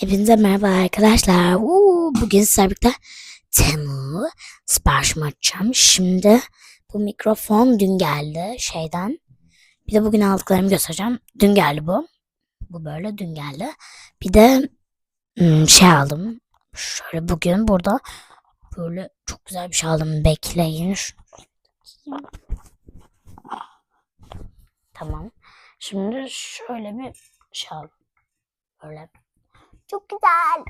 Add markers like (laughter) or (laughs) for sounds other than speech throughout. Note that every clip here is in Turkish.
Hepinize merhaba arkadaşlar. Uuu, bugün sizlerle Temu siparişimi açacağım. Şimdi bu mikrofon dün geldi şeyden. Bir de bugün aldıklarımı göstereceğim. Dün geldi bu. Bu böyle dün geldi. Bir de hmm, şey aldım. Şöyle bugün burada böyle çok güzel bir şey aldım. Bekleyin. Tamam. Şimdi şöyle bir şey aldım. Böyle çok güzel.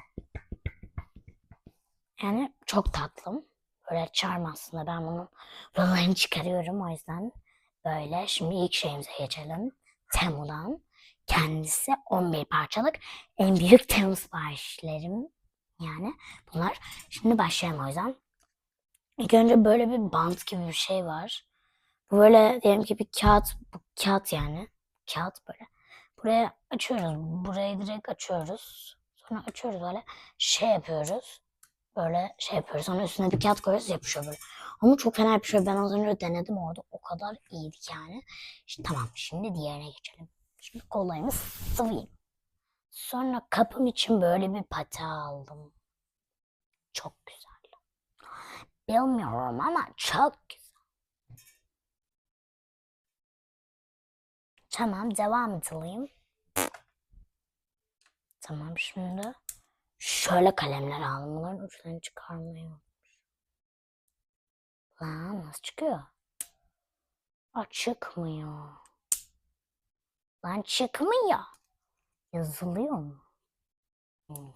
Yani çok tatlım. Böyle charm aslında. Ben bunun rollarını çıkarıyorum o yüzden. Böyle. Şimdi ilk şeyimize geçelim. Temu'dan. Kendisi 11 parçalık. En büyük Temu siparişlerim. Yani bunlar. Şimdi başlayalım o yüzden. İlk önce böyle bir bant gibi bir şey var. Bu böyle diyelim ki bir kağıt. Bu kağıt yani. Kağıt böyle. Buraya açıyoruz. Burayı direkt açıyoruz. Sonra açıyoruz böyle şey yapıyoruz. Böyle şey yapıyoruz. Sonra üstüne bir kağıt koyuyoruz yapışıyor böyle. Ama çok fena yapışıyor. Ben az önce denedim orada. O kadar iyiydi yani. İşte tamam şimdi diğerine geçelim. Şimdi kollarımı sıvayım. Sonra kapım için böyle bir pata aldım. Çok güzel. Bilmiyorum ama çok güzel. Tamam devam edelim. Tamam şimdi şöyle kalemler aldım. Bunların uçlarını çıkarmayı. Lan nasıl çıkıyor? Aa, çıkmıyor. Lan çıkmıyor. Yazılıyor mu? Hmm.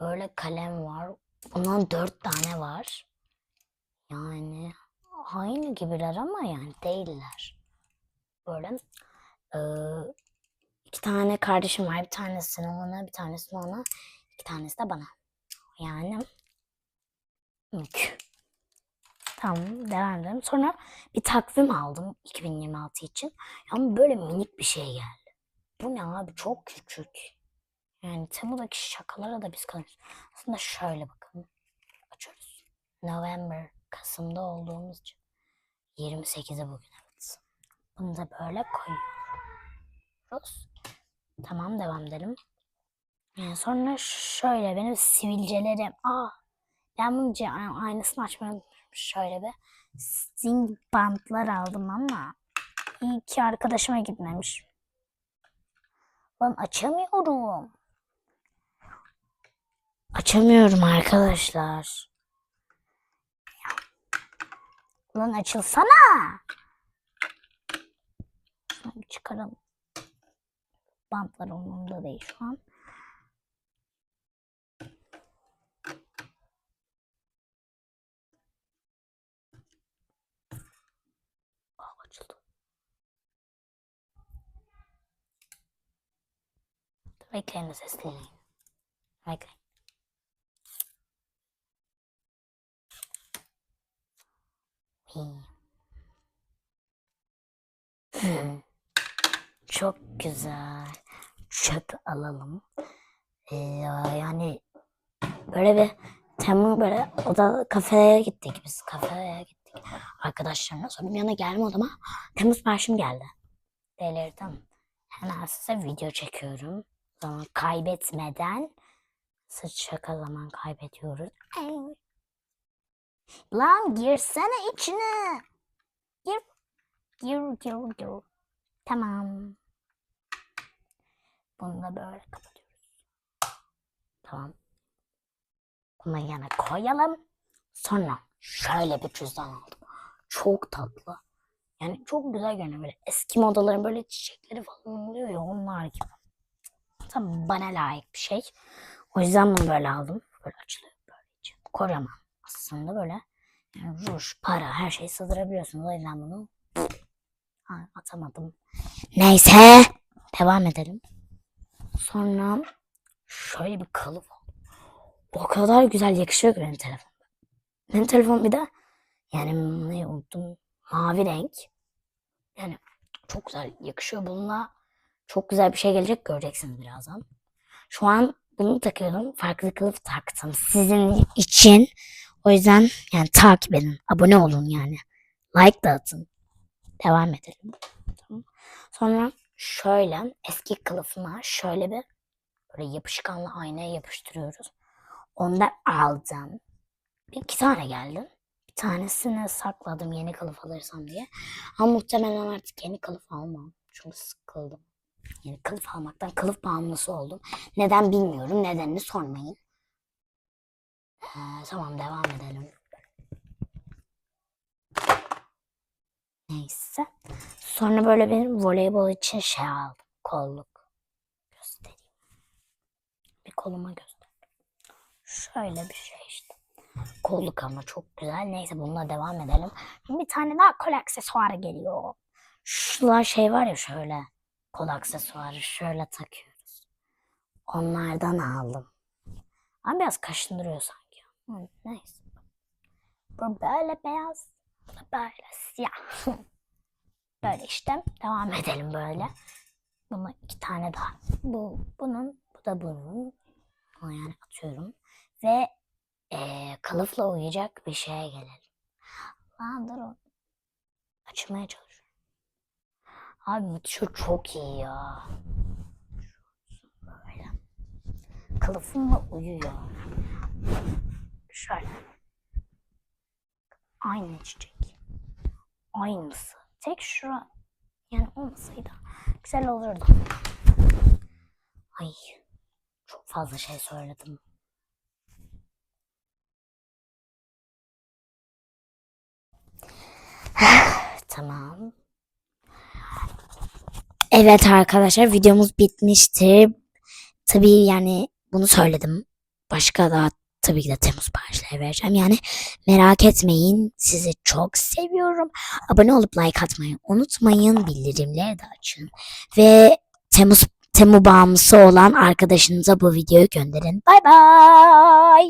Böyle kalem var. Bundan dört tane var. Yani aynı gibiler ama yani değiller. Böyle eee İki tane kardeşim var. Bir tanesini ona, bir tanesini ona, iki tanesi de bana. Yani mük. Tamam devam edelim. Sonra bir takvim aldım 2026 için. Ama böyle minik bir şey geldi. Bu ne abi çok küçük. Yani Temu'daki şakalara da biz kalıyoruz. Aslında şöyle bakın. Açıyoruz. November, Kasım'da olduğumuz için. 28'i bugün evet. Bunu da böyle koyuyoruz. Tamam devam edelim. Ee, sonra şöyle benim sivilcelerim. Aa, ben bunun aynısını unutmuşum. Şöyle bir sting bantlar aldım ama iyi ki arkadaşıma gitmemiş. Lan açamıyorum. Açamıyorum arkadaşlar. Lan açılsana. Şunu çıkaralım. Bantlar umurumda değil şu an. Aa, açıldı. Dur, Bekleyin de ses dinleyin. Bekleyin. İyi. Hmm. Çok güzel. Çöp alalım. Ee, yani böyle bir Temmuz böyle oda kafeye gittik biz. Kafeye gittik. Arkadaşlarımla sonra bir yana geldim odama. Temmuz siparişim geldi. Delirdim. Hemen size video çekiyorum. Zaman kaybetmeden şaka zaman kaybediyoruz. Ay. Lan girsene içine. Gir. Gir gir gir. Tamam. Bunu da böyle kapatıyoruz. Tamam. Bunu yana koyalım. Sonra şöyle bir cüzdan aldım. Çok tatlı. Yani çok güzel görünüyor böyle. Eski modaların böyle çiçekleri falan oluyor ya onlar gibi. Tam bana layık bir şey. O yüzden bunu böyle aldım. Böyle açılıyor böyle içi. Kocaman. Aslında böyle yani ruj, para her şeyi sığdırabiliyorsunuz. O yüzden bunu atamadım. Neyse. Devam edelim. Sonra şöyle bir kalıp. O kadar güzel yakışıyor ki benim telefonuma. Benim telefon bir de yani ne unuttum. Mavi renk. Yani çok güzel yakışıyor bununla. Çok güzel bir şey gelecek göreceksiniz birazdan. Şu an bunu takıyorum. Farklı kılıf taktım. Sizin için. O yüzden yani takip edin. Abone olun yani. Like da atın. Devam edelim. Sonra şöyle eski kılıfıma şöyle bir Böyle yapışkanla aynaya yapıştırıyoruz. Ondan aldım. Bir iki tane geldi. Bir tanesini sakladım yeni kılıf alırsam diye. Ama muhtemelen artık yeni kılıf almam. Çünkü sıkıldım. Yeni kılıf almaktan kılıf bağımlısı oldum. Neden bilmiyorum. Nedenini sormayın. Ee, tamam devam edelim. Neyse. Sonra böyle bir voleybol için şey aldım. Kolluk. Göstereyim. Bir koluma göster. Şöyle bir şey işte. Kolluk ama çok güzel. Neyse bununla devam edelim. Bir tane daha kol aksesuarı geliyor. Şular şey var ya şöyle. Kol aksesuarı şöyle takıyoruz. Onlardan aldım. Ama biraz kaşındırıyor sanki. Neyse. Bu böyle beyaz. Böyle siyah. (laughs) böyle işte. Devam edelim böyle. Buna iki tane daha. Bu bunun, bu da bunun. Bunu yani atıyorum. Ve eee kılıfla uyuyacak bir şeye gelelim. Lan durun. Açmaya çalışıyorum. Abi bu çok iyi ya. Böyle. Kılıfımla uyuyor. Şöyle. Aynı çiçek. Aynısı. Tek şura yani olmasaydı güzel olurdu. Ay çok fazla şey söyledim. (sighs) tamam. Evet arkadaşlar videomuz bitmiştir. Tabii yani bunu söyledim. Başka da tabii ki de Temmuz siparişleri vereceğim. Yani merak etmeyin. Sizi çok seviyorum. Abone olup like atmayı unutmayın. Bildirimleri de açın. Ve Temmuz Temu bağımlısı olan arkadaşınıza bu videoyu gönderin. Bay bay.